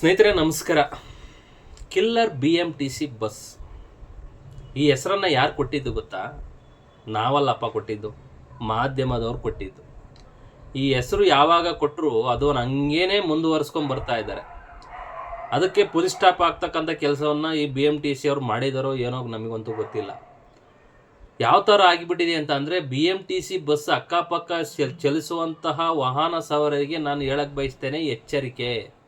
ಸ್ನೇಹಿತರೆ, ನಮಸ್ಕಾರ. Killer B M T C bus ಈ ಹೆಸರನ್ನು ಯಾರು ಕೊಟ್ಟಿದ್ದು ಗೊತ್ತಾ? ನಾವಲ್ಲಪ್ಪ ಕೊಟ್ಟಿದ್ದು, ಮಾಧ್ಯಮದವ್ರು ಕೊಟ್ಟಿದ್ದು. ಈ ಹೆಸರು ಯಾವಾಗ ಕೊಟ್ಟರು ಅದು ಹಂಗೇನೆ ಮುಂದುವರಿಸ್ಕೊಂಡು ಬರ್ತಾ ಇದ್ದಾರೆ. ಅದಕ್ಕೆ ಪೊಲೀಸ್ ಸ್ಟಾಪ್ ಆಗ್ತಕ್ಕಂಥ ಕೆಲಸವನ್ನು ಈ ಬಿ ಎಂ ಟಿ ಸಿ ಅವ್ರು ಮಾಡಿದಾರೋ ಏನೋ ನಮಗಂತೂ ಗೊತ್ತಿಲ್ಲ. ಯಾವ ಥರ ಆಗಿಬಿಟ್ಟಿದೆ ಅಂತ ಅಂದರೆ B M T C bus ಅಕ್ಕಪಕ್ಕ ಚಲ್- ಚಲಿಸುವಂತಹ ವಾಹನ ಸವಾರರಿಗೆ ನಾನು ಹೇಳಕ್ಕೆ ಬಯಸ್ತೇನೆ ಎಚ್ಚರಿಕೆ.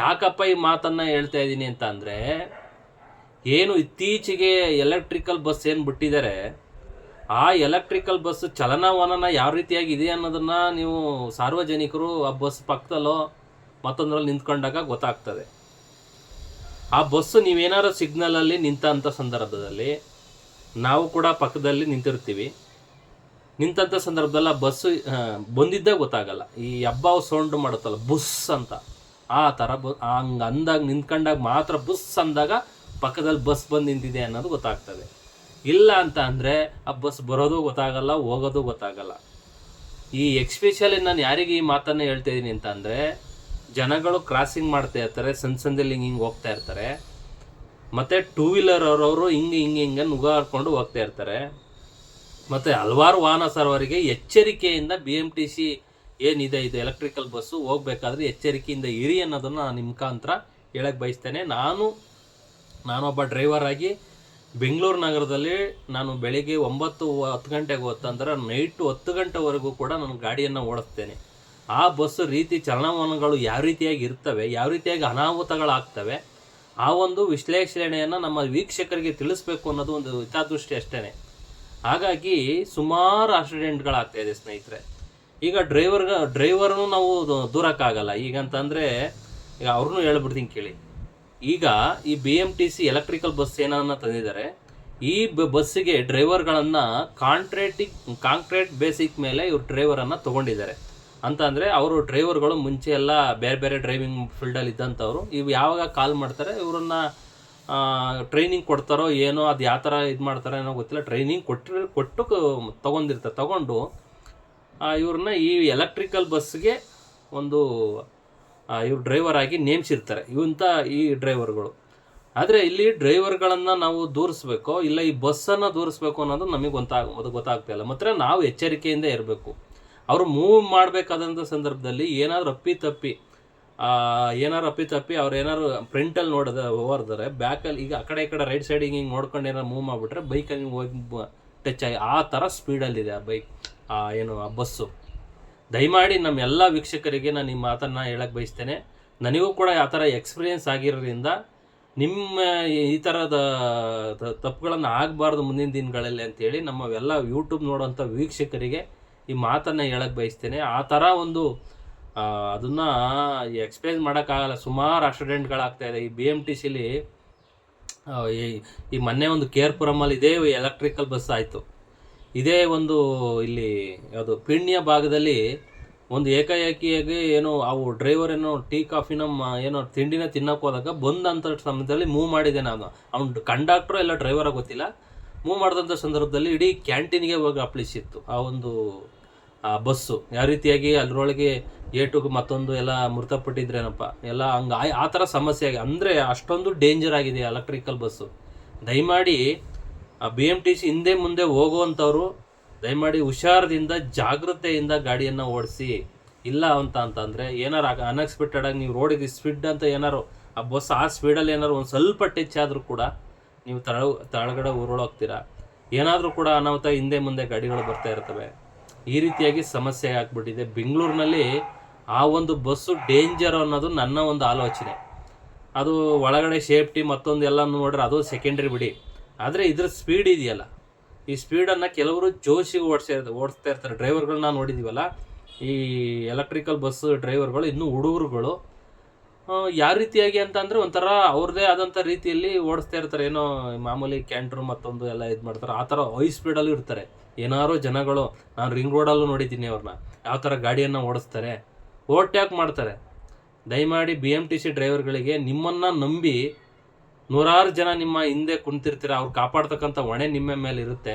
ಯಾಕಪ್ಪ ಈ ಮಾತನ್ನ ಹೇಳ್ತಾ ಇದ್ದೀನಿ ಅಂತ ಅಂದರೆ, ಏನು ಇತ್ತೀಚೆಗೆ ಎಲೆಕ್ಟ್ರಿಕಲ್ ಬಸ್ ಏನು ಬಿಟ್ಟಿದ್ದಾರೆ, ಆ ಎಲೆಕ್ಟ್ರಿಕಲ್ ಬಸ್ ಚಲನವಲನ ಯಾವ ರೀತಿಯಾಗಿ ಇದೆ ಅನ್ನೋದನ್ನ ನೀವು ಸಾರ್ವಜನಿಕರು ಆ ಬಸ್ ಪಕ್ಕದಲ್ಲೋ ಮತ್ತೊಂದರಲ್ಲಿ ನಿಂತ್ಕೊಂಡಾಗ ಗೊತ್ತಾಗ್ತದೆ. ಆ ಬಸ್ಸು ನೀವೇನಾದ್ರು ಸಿಗ್ನಲಲ್ಲಿ ನಿಂತಂಥ ಸಂದರ್ಭದಲ್ಲಿ, ನಾವು ಕೂಡ ಪಕ್ಕದಲ್ಲಿ ನಿಂತಿರ್ತೀವಿ. ನಿಂತಂಥ ಸಂದರ್ಭದಲ್ಲಿ ಆ ಬಸ್ಸು ಬಂದಿದ್ದೇ ಗೊತ್ತಾಗಲ್ಲ. ಈ ಹಬ್ಬ ಸೌಂಡ್ ಮಾಡುತ್ತಲ್ಲ ಬುಸ್ ಅಂತ. ಆ ಥರ ಬ ಹಂಗೆ ಅಂದಾಗ ನಿಂತ್ಕೊಂಡಾಗ ಮಾತ್ರ ಬಸ್ ಅಂದಾಗ ಪಕ್ಕದಲ್ಲಿ ಬಸ್ ಬಂದು ನಿಂತಿದೆ ಅನ್ನೋದು ಗೊತ್ತಾಗ್ತದೆ. ಇಲ್ಲ ಅಂತ ಅಂದರೆ ಆ ಬಸ್ ಬರೋದು ಗೊತ್ತಾಗಲ್ಲ, ಹೋಗೋದು ಗೊತ್ತಾಗಲ್ಲ. ಈ ಎಕ್ಸ್ಪೆಷಲಿ ನಾನು ಯಾರಿಗೆ ಈ ಮಾತನ್ನು ಹೇಳ್ತಾ ಇದ್ದೀನಿ ಅಂತ ಅಂದರೆ, ಜನಗಳು ಕ್ರಾಸಿಂಗ್ ಮಾಡ್ತಾ ಇರ್ತಾರೆ, ಸಣ್ಣ ಸಂದಲ್ಲಿ ಹಿಂಗೆ ಹಿಂಗೆ ಹೋಗ್ತಾ ಇರ್ತಾರೆ. ಮತ್ತು ಟೂ ವೀಲರ್ ಅವರವರು ಹಿಂಗೆ ಹಿಂಗೆ ಹಿಂಗೆ ನುಗ್ಗಾಡ್ಕೊಂಡು ಹೋಗ್ತಾ ಇರ್ತಾರೆ. ಮತ್ತು ಹಲವಾರು ವಾಹನ ಸರ್ವರಿಗೆ ಎಚ್ಚರಿಕೆಯಿಂದ ಬಿ ಎಂ ಟಿ ಸಿ ಏನಿದೆ ಇದು ಎಲೆಕ್ಟ್ರಿಕಲ್ ಬಸ್ಸು ಹೋಗ್ಬೇಕಾದ್ರೆ ಎಚ್ಚರಿಕೆಯಿಂದ ಇರಿ ಅನ್ನೋದನ್ನು ನಾನು ನಿಮ್ಮ ಮುಖಾಂತರ ಹೇಳಕ್ಕೆ ಬಯಸ್ತೇನೆ. ನಾನು ನಾನೊಬ್ಬ ಡ್ರೈವರ್ ಆಗಿ ಬೆಂಗಳೂರು ನಗರದಲ್ಲಿ ನಾನು ಬೆಳಿಗ್ಗೆ ಒಂಬತ್ತು ಹತ್ತು ಗಂಟೆಗೆ ಹೊತ್ತಂದ್ರೆ ನೈಟು ಹತ್ತು ಗಂಟೆವರೆಗೂ ಕೂಡ ನಾನು ಗಾಡಿಯನ್ನು ಓಡಿಸ್ತೇನೆ. ಆ ಬಸ್ಸು ರೀತಿ ಚಲನವಲನಗಳು ಯಾವ ರೀತಿಯಾಗಿ ಇರ್ತವೆ, ಯಾವ ರೀತಿಯಾಗಿ ಅನಾಹುತಗಳಾಗ್ತವೆ, ಆ ಒಂದು ವಿಶ್ಲೇಷಣೆಯನ್ನು ನಮ್ಮ ವೀಕ್ಷಕರಿಗೆ ತಿಳಿಸ್ಬೇಕು ಅನ್ನೋದು ಒಂದು ಹಿತಾದೃಷ್ಟಿ ಅಷ್ಟೇ ಹಾಗಾಗಿ ಸುಮಾರು ಆಕ್ಸಿಡೆಂಟ್ಗಳಾಗ್ತಾಯಿದೆ ಸ್ನೇಹಿತರೆ. ಈಗ ಡ್ರೈವರ್ಗ ಡ್ರೈವರ್ನು ನಾವು ದೂರಕ್ಕಾಗಲ್ಲ. ಈಗ ಅಂತಂದರೆ, ಈಗ ಅವ್ರನ್ನೂ ಹೇಳ್ಬಿಡ್ತೀನಿ ಕೇಳಿ. ಈಗ ಈ B M T C electrical bus ಏನನ್ನ ತಂದಿದ್ದಾರೆ, ಈ ಬಸ್ಸಿಗೆ ಡ್ರೈವರ್ಗಳನ್ನು ಕಾಂಟ್ರೇಟಿಕ್ ಕಾಂಟ್ರಾಕ್ಟ್ ಬೇಸಿಕ್ ಮೇಲೆ ಇವ್ರು ಡ್ರೈವರನ್ನು ತೊಗೊಂಡಿದ್ದಾರೆ. ಅಂತ ಅಂದರೆ ಅವರು ಡ್ರೈವರ್ಗಳು ಮುಂಚೆ ಎಲ್ಲ ಬೇರೆ ಬೇರೆ ಡ್ರೈವಿಂಗ್ ಫೀಲ್ಡಲ್ಲಿ ಇದ್ದಂಥವ್ರು, ಇವು ಯಾವಾಗ ಕಾಲ್ ಮಾಡ್ತಾರೆ, ಇವರನ್ನ ಟ್ರೈನಿಂಗ್ ಕೊಡ್ತಾರೋ ಏನೋ, ಅದು ಯಾವ ಥರ ಇದು ಮಾಡ್ತಾರೋ ಏನೋ ಗೊತ್ತಿಲ್ಲ ಟ್ರೈನಿಂಗ್ ಕೊಟ್ಟು ಕೊಟ್ಟು ತೊಗೊಂಡಿರ್ತಾರೆ. ತೊಗೊಂಡು ಇವ್ರನ್ನ ಈ ಎಲೆಕ್ಟ್ರಿಕಲ್ ಬಸ್ಗೆ ಒಂದು ಇವ್ರು ಡ್ರೈವರ್ ಆಗಿ ನೇಮಿಸಿರ್ತಾರೆ. ಇವಂಥ ಈ ಡ್ರೈವರ್ಗಳು ಆದರೆ ಇಲ್ಲಿ ಡ್ರೈವರ್ಗಳನ್ನು ನಾವು ದೂರಿಸ್ಬೇಕು, ಇಲ್ಲ ಈ ಬಸ್ಸನ್ನು ದೂರಿಸ್ಬೇಕು ಅನ್ನೋದು ನಮಗೆ ಗೊತ್ತಾಗ ಅದು ಗೊತ್ತಾಗ್ತಾ ಇಲ್ಲ. ಮಾತ್ರ ನಾವು ಎಚ್ಚರಿಕೆಯಿಂದ ಇರಬೇಕು. ಅವರು ಮೂವ್ ಮಾಡಬೇಕಾದಂಥ ಸಂದರ್ಭದಲ್ಲಿ ಏನಾದರೂ ಅಪ್ಪಿ ತಪ್ಪಿ ಏನಾದ್ರು ಅಪ್ಪಿ ತಪ್ಪಿ ಅವ್ರು ಏನಾದ್ರು ಪ್ರಿಂಟಲ್ಲಿ ನೋಡಿದ್ರೆ ಹೋರ್ದರೆ ಬ್ಯಾಕಲ್ಲಿ ಈಗ ಆ ಕಡೆ ಈ ಕಡೆ ರೈಟ್ ಸೈಡಿಗೆ ಹಿಂಗೆ ನೋಡ್ಕೊಂಡು ಏನಾರು ಮೂವ್ ಮಾಡಿಬಿಟ್ರೆ ಬೈಕಲ್ಲಿ ಹೋಗಿ ಟಚ್ ಆಗಿ ಆ ಥರ ಸ್ಪೀಡಲ್ಲಿದೆ ಆ ಬೈಕ್ ಆ ಏನು, ಆ ಬಸ್ಸು ದಯಮಾಡಿ ನಮ್ಮ ಎಲ್ಲ ವೀಕ್ಷಕರಿಗೆ ನಾನು ಈ ಮಾತನ್ನು ಹೇಳಕ್ಕೆ ಬಯಸ್ತೇನೆ. ನನಗೂ ಕೂಡ ಆ ಥರ ಎಕ್ಸ್ಪೀರಿಯೆನ್ಸ್ ಆಗಿರೋದ್ರಿಂದ ನಿಮ್ಮ ಈ ಥರದ ತಪ್ಪುಗಳನ್ನು ಆಗಬಾರ್ದು ಮುಂದಿನ ದಿನಗಳಲ್ಲಿ ಅಂತೇಳಿ ನಮ್ಮ ಎಲ್ಲ ಯೂಟ್ಯೂಬ್ ನೋಡೋಂಥ ವೀಕ್ಷಕರಿಗೆ ಈ ಮಾತನ್ನು ಹೇಳಕ್ಕೆ ಬಯಸ್ತೇನೆ. ಆ ಥರ ಒಂದು ಅದನ್ನು ಅದನ್ನ ಎಕ್ಸ್ಪ್ಲೇನ್ ಮಾಡೋಕ್ಕಾಗಲ್ಲ ಸುಮಾರು ಆಕ್ಸಿಡೆಂಟ್ಗಳಾಗ್ತಾಯಿದೆ ಈ ಬಿ ಎಂ ಟಿ ಸಿಲಿ ಈ ಮೊನ್ನೆ ಒಂದು ಕೇರ್ಪುರಮಲ್ಲಿ ಇದೇ ಎಲೆಕ್ಟ್ರಿಕಲ್ ಬಸ್ ಆಯಿತು. ಇದೇ ಒಂದು ಇಲ್ಲಿ ಯಾವುದು ಪಿಣ್ಯ ಭಾಗದಲ್ಲಿ ಒಂದು ಏಕಾಏಕಿಯಾಗಿ ಏನೋ ಅವು ಡ್ರೈವರ್ ಏನೋ ಟೀ, ಕಾಫಿನ ಏನೋ ತಿಂಡಿನ ತಿನ್ನಕ್ಕೆ ಹೋದಾಗ ಬಂದಂಥ ಸಮಯದಲ್ಲಿ ಮೂವ್ ಮಾಡಿದೆ ನಾನು. ಅವ್ನು ಕಂಡಕ್ಟ್ರು ಎಲ್ಲ ಡ್ರೈವರ ಗೊತ್ತಿಲ್ಲ. ಮೂವ್ ಮಾಡಿದಂಥ ಸಂದರ್ಭದಲ್ಲಿ ಇಡೀ ಕ್ಯಾಂಟೀನ್ಗೆ ಹೋಗಿ ಅಪ್ಲಿಸಿತ್ತು ಆ ಒಂದು ಬಸ್ಸು. ಯಾವ ರೀತಿಯಾಗಿ ಅದರೊಳಗೆ ಏಟು ಮತ್ತೊಂದು ಎಲ್ಲ ಮೃತಪಟ್ಟಿದ್ರೇನಪ್ಪ? ಎಲ್ಲ ಹಂಗೆ ಆ- ಆ ಥರ ಸಮಸ್ಯೆ ಆಗಿ ಅಂದರೆ ಅಷ್ಟೊಂದು ಡೇಂಜರ್ ಆಗಿದೆ ಎಲೆಕ್ಟ್ರಿಕಲ್ ಬಸ್ಸು. ದಯಮಾಡಿ ಆ ಬಿ ಎಂ ಟಿ ಸಿ ಹಿಂದೆ ಮುಂದೆ ಹೋಗುವಂಥವ್ರು ದಯಮಾಡಿ ಹುಷಾರದಿಂದ ಜಾಗೃತೆಯಿಂದ ಗಾಡಿಯನ್ನು ಓಡಿಸಿ. ಇಲ್ಲ ಅಂತ ಅಂತಂದರೆ ಏನಾರು ಅನ್ಎಕ್ಸ್ಪೆಕ್ಟೆಡ್ ಆಗಿ ನೀವು ರೋಡಿಗೆ ಸ್ಪೀಡ್ ಅಂತ ಏನಾರು ಆ ಬಸ್ ಆ ಸ್ಪೀಡಲ್ಲಿ ಏನಾರು ಒಂದು ಸ್ವಲ್ಪ ಟಚ್ ಆದರೂ ಕೂಡ ನೀವು ತಳ ತಳಗಡೆ ಉರುಳೋಗ್ತೀರಾ ಏನಾದರೂ ಕೂಡ ಅನಾಹುತ ಹಿಂದೆ ಮುಂದೆ ಗಾಡಿಗಳು ಬರ್ತಾ ಇರ್ತವೆ. ಈ ರೀತಿಯಾಗಿ ಸಮಸ್ಯೆ ಆಗ್ಬಿಟ್ಟಿದೆ. ಬೆಂಗಳೂರಿನಲ್ಲಿ ಆ ಒಂದು ಬಸ್ಸು ಡೇಂಜರ್ ಅನ್ನೋದು ನನ್ನ ಒಂದು ಆಲೋಚನೆ. ಅದು ಒಳಗಡೆ ಸೇಫ್ಟಿ ಮತ್ತೊಂದು ಎಲ್ಲ ನೋಡ್ರೆ ಅದು ಸೆಕೆಂಡ್ರಿ ಬಿಡಿ. ಆದರೆ ಇದ್ರ ಸ್ಪೀಡ್ ಇದೆಯಲ್ಲ. ಈ ಸ್ಪೀಡನ್ನು ಕೆಲವರು ಜೋಶಿಗೆ ಓಡಿಸಿ ಓಡಿಸ್ತಾ ಇರ್ತಾರೆ. ಡ್ರೈವರ್ಗಳನ್ನ ನೋಡಿದ್ದೀವಲ್ಲ ಈ ಎಲೆಕ್ಟ್ರಿಕಲ್ ಬಸ್ ಡ್ರೈವರ್ಗಳು ಇನ್ನೂ ಹುಡುಗರುಗಳು ಯಾವ ರೀತಿಯಾಗಿ ಅಂತ ಅಂದರೆ ಒಂಥರ ಅವ್ರದ್ದೇ ಆದಂಥ ರೀತಿಯಲ್ಲಿ ಓಡಿಸ್ತಾ ಇರ್ತಾರೆ. ಏನೋ ಮಾಮೂಲಿ ಕ್ಯಾಂಟ್ರು ಮತ್ತೊಂದು ಎಲ್ಲ ಇದು ಮಾಡ್ತಾರೆ. ಆ ಥರ ಹೈ ಸ್ಪೀಡಲ್ಲೂ ಇರ್ತಾರೆ. ಏನಾರು ಜನಗಳು, ನಾನು ರಿಂಗ್ ರೋಡಲ್ಲೂ ನೋಡಿದ್ದೀನಿ ಅವ್ರನ್ನ ಯಾವ ಥರ ಗಾಡಿಯನ್ನು ಓಡಿಸ್ತಾರೆ. ಓವರ್ಟ್ಯಾಕ್ ಮಾಡ್ತಾರೆ. ದಯಮಾಡಿ ಬಿ ಎಂ ಟಿ ಸಿ ಡ್ರೈವರ್ಗಳಿಗೆ ನಿಮ್ಮನ್ನು ನಂಬಿ ನೂರಾರು ಜನ ನಿಮ್ಮ ಹಿಂದೆ ಕುಂತಿರ್ತೀರ, ಅವ್ರು ಕಾಪಾಡ್ತಕ್ಕಂಥ ಹೊಣೆ ನಿಮ್ಮ ಮೇಲೆ ಇರುತ್ತೆ.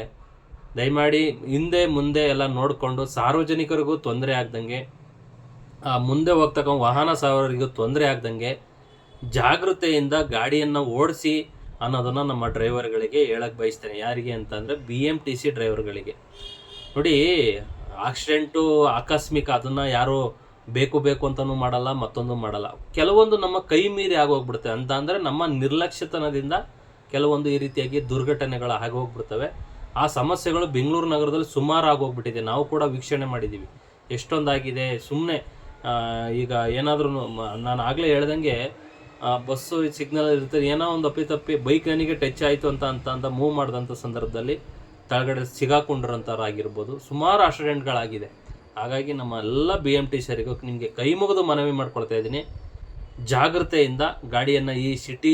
ದಯಮಾಡಿ ಹಿಂದೆ ಮುಂದೆ ಎಲ್ಲ ನೋಡಿಕೊಂಡು ಸಾರ್ವಜನಿಕರಿಗೂ ತೊಂದರೆ ಆಗ್ದಂಗೆ ಆ, ಮುಂದೆ ಹೋಗ್ತಕ್ಕ ವಾಹನ ಸವಾರರಿಗೆ ತೊಂದರೆ ಆಗ್ದಂಗೆ ಜಾಗೃತೆಯಿಂದ ಗಾಡಿಯನ್ನು ಓಡಿಸಿ ಅನ್ನೋದನ್ನು ನಮ್ಮ ಡ್ರೈವರ್ಗಳಿಗೆ ಹೇಳಕ್ಕೆ ಬಯಸ್ತೇನೆ. ಯಾರಿಗೆ ಅಂತಂದರೆ ಬಿ ಎಂ ಟಿ ಸಿ ಡ್ರೈವರ್ಗಳಿಗೆ. ನೋಡಿ, ಆಕ್ಸಿಡೆಂಟು ಆಕಸ್ಮಿಕ ಅದನ್ನು ಯಾರು ಬೇಕು ಬೇಕು ಅಂತಲೂ ಮಾಡಲ್ಲ, ಮತ್ತೊಂದು ಮಾಡಲ್ಲ. ಕೆಲವೊಂದು ನಮ್ಮ ಕೈ ಮೀರಿ ಆಗೋಗ್ಬಿಡುತ್ತೆ. ಅಂತ ಅಂದರೆ ನಮ್ಮ ನಿರ್ಲಕ್ಷ್ಯತನದಿಂದ ಕೆಲವೊಂದು ಈ ರೀತಿಯಾಗಿ ದುರ್ಘಟನೆಗಳು ಆಗೋಗ್ಬಿಡ್ತವೆ. ಆ ಸಮಸ್ಯೆಗಳು ಬೆಂಗಳೂರು ನಗರದಲ್ಲಿ ಸುಮಾರು ಆಗೋಗ್ಬಿಟ್ಟಿದೆ ನಾವು ಕೂಡ ವೀಕ್ಷಣೆ ಮಾಡಿದ್ದೀವಿ. ಎಷ್ಟೊಂದಾಗಿದೆ? ಸುಮ್ಮನೆ ಈಗ ಏನಾದರೂ ನಾನು ಆಗಲೇ ಹೇಳ್ದಂಗೆ ಬಸ್ಸು ಸಿಗ್ನಲ್ ಇರ್ತದೆ ಏನೋ ಒಂದು ಅಪ್ಪಿತಪ್ಪಿ ಬೈಕ್ ನನಗೆ ಟಚ್ ಆಯಿತು ಅಂತ ಅಂತ ಅಂತ ಮೂವ್ ಮಾಡಿದಂಥ ಸಂದರ್ಭದಲ್ಲಿ ತಳಗಡೆ ಸಿಗಾಕೊಂಡಿರೋಂಥವ್ರಾಗಿರ್ಬೋದು ಸುಮಾರು ಆಕ್ಸಿಡೆಂಟ್ಗಳಾಗಿದೆ ಹಾಗಾಗಿ ನಮ್ಮ ಎಲ್ಲ ಬಿ ಎಂ ಟಿ ಸರಿಗೂ ನಿಮಗೆ ಕೈ ಮುಗಿದು ಮನವಿ ಮಾಡ್ಕೊಳ್ತಾ ಇದ್ದೀನಿ. ಜಾಗ್ರತೆಯಿಂದ ಗಾಡಿಯನ್ನು ಈ ಸಿಟಿ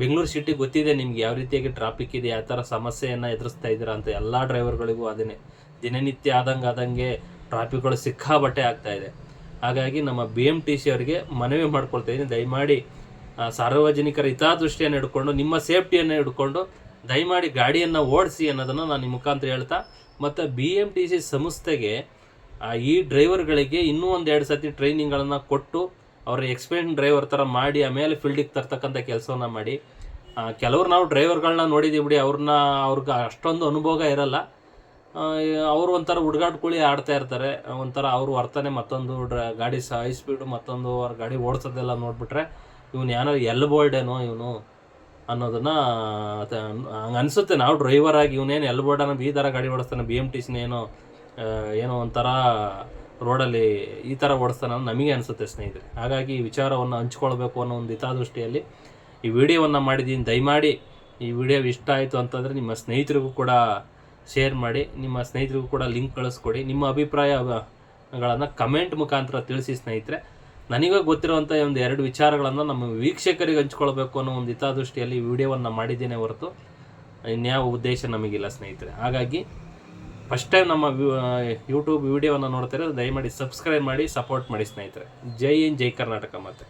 ಬೆಂಗಳೂರು ಸಿಟಿ ಗೊತ್ತಿದೆ ನಿಮ್ಗೆ ಯಾವ ರೀತಿಯಾಗಿ ಟ್ರಾಫಿಕ್ ಇದೆ, ಯಾವ ಥರ ಸಮಸ್ಯೆಯನ್ನು ಎದುರಿಸ್ತಾ ಇದ್ದೀರಾ ಅಂತ ಎಲ್ಲ ಡ್ರೈವರ್ಗಳಿಗೂ ಅದನ್ನೇ ದಿನನಿತ್ಯ ಆದಂಗೆ ಆದಂಗೆ ಟ್ರಾಫಿಕ್ಗಳು ಸಿಕ್ಕಾಬಟ್ಟೆ ಆಗ್ತಾ ಇದೆ. ಹಾಗಾಗಿ ನಮ್ಮ ಬಿ ಎಂ ಟಿ ಸಿ ಅವರಿಗೆ ಮನವಿ ಮಾಡ್ಕೊಳ್ತಾ ಇದ್ದೀನಿ. ದಯಮಾಡಿ ಸಾರ್ವಜನಿಕರ ಹಿತಾದೃಷ್ಟಿಯನ್ನು ಹಿಡ್ಕೊಂಡು, ನಿಮ್ಮ ಸೇಫ್ಟಿಯನ್ನು ಇಟ್ಕೊಂಡು ದಯಮಾಡಿ ಗಾಡಿಯನ್ನು ಓಡಿಸಿ ಅನ್ನೋದನ್ನು ನಾನು ನಿಮ್ಮ ಮುಖಾಂತರ ಹೇಳ್ತಾ, ಮತ್ತು ಬಿ ಎಂ ಟಿ ಸಿ ಸಂಸ್ಥೆಗೆ ಈ ಡ್ರೈವರ್ಗಳಿಗೆ ಇನ್ನೂ ಒಂದು ಎರಡು ಸತಿ ಟ್ರೈನಿಂಗ್ಗಳನ್ನು ಕೊಟ್ಟು, ಅವರ ಎಕ್ಸ್ಪೀರಿಯನ್ಸ್ ಡ್ರೈವರ್ ಥರ ಮಾಡಿ, ಆಮೇಲೆ ಫೀಲ್ಡಿಗೆ ತರ್ತಕ್ಕಂಥ ಕೆಲಸವನ್ನು ಮಾಡಿ ಕೆಲವ್ರು ನಾವು ಡ್ರೈವರ್ಗಳನ್ನ ನೋಡಿದ್ದೀವಿ ಬಿಡಿ, ಅವ್ರನ್ನ ಅವ್ರಿಗೆ ಅಷ್ಟೊಂದು ಅನುಭವ ಇರಲ್ಲ. ಅವರು ಒಂಥರ ಹುಡುಗಾಟ್ಕುಳಿ ಆಡ್ತಾ ಇರ್ತಾರೆ. ಒಂಥರ ಅವರು ವರ್ತನೆ ಮತ್ತೊಂದು ಡ್ರ ಗಾಡಿ ಸ ಹೈ ಸ್ಪೀಡು ಮತ್ತೊಂದು ಅವ್ರ ಗಾಡಿ ಓಡಿಸೋದೆಲ್ಲ ನೋಡಿಬಿಟ್ರೆ ಇವನು ಏನೋ ಎಲ್ ಬೋರ್ಡೇನೋ ಇವನು ಅನ್ನೋದನ್ನ ಹಂಗೆ ಅನಿಸುತ್ತೆ. ನಾವು ಡ್ರೈವರ್ ಆಗಿ ಇವನೇನು ಎಲ್ ಬೋರ್ಡನ ಈ ಥರ ಗಾಡಿ ಓಡಿಸ್ತಾನೆ ಬಿ ಎಂ ಟಿ ಸಿನ ಏನೋ ಆ, ಏನೋ ಒಂಥರ ರೋಡಲ್ಲಿ ಈ ಥರ ಓಡಿಸ್ತಾನೆ ಅಂತ ನಮಗೆ ಅನಿಸುತ್ತೆ ಸ್ನೇಹಿತರೆ. ಹಾಗಾಗಿ ಈ ವಿಚಾರವನ್ನು ಹಂಚ್ಕೊಳ್ಬೇಕು ಅನ್ನೋ ಒಂದು ಹಿತಾದೃಷ್ಟಿಯಲ್ಲಿ ಈ ವಿಡಿಯೋವನ್ನು ಮಾಡಿದ್ದೀನಿ ದಯಮಾಡಿ ಈ ವಿಡಿಯೋ ಇಷ್ಟ ಆಯಿತು ಅಂತಂದರೆ ನಿಮ್ಮ ಸ್ನೇಹಿತರಿಗೂ ಕೂಡ ಶೇರ್ ಮಾಡಿ, ನಿಮ್ಮ ಸ್ನೇಹಿತರಿಗೂ ಕೂಡ ಲಿಂಕ್ ಕಳಿಸ್ಕೊಡಿ. ನಿಮ್ಮ ಅಭಿಪ್ರಾಯಗಳನ್ನು ಕಮೆಂಟ್ ಮುಖಾಂತರ ತಿಳಿಸಿ ಸ್ನೇಹಿತರೆ. ನನಗೆ ಗೊತ್ತಿರುವಂಥ ಒಂದು ಎರಡು ವಿಚಾರಗಳನ್ನು ನಮ್ಮ ವೀಕ್ಷಕರಿಗೆ ಹಂಚ್ಕೊಳ್ಬೇಕು ಅನ್ನೋ ಒಂದು ಹಿತಾದೃಷ್ಟಿಯಲ್ಲಿ ವಿಡಿಯೋವನ್ನು ಮಾಡಿದ್ದೇನೆ ಹೊರತು ಇನ್ಯಾವ ಉದ್ದೇಶ ನಮಗಿಲ್ಲ ಸ್ನೇಹಿತರೆ. ಹಾಗಾಗಿ ಫಸ್ಟ್ ಟೈಮ್ ನಮ್ಮ ಯೂಟ್ಯೂಬ್ ವಿಡಿಯೋವನ್ನು ನೋಡ್ತಾರೆ ದಯಮಾಡಿ ಸಬ್ಸ್ಕ್ರೈಬ್ ಮಾಡಿ ಸಪೋರ್ಟ್ ಮಾಡಿ ಸ್ನೇಹಿತರೆ. ಜೈ ಇನ್ ಜೈ ಕರ್ನಾಟಕ ಮತ್ತೆ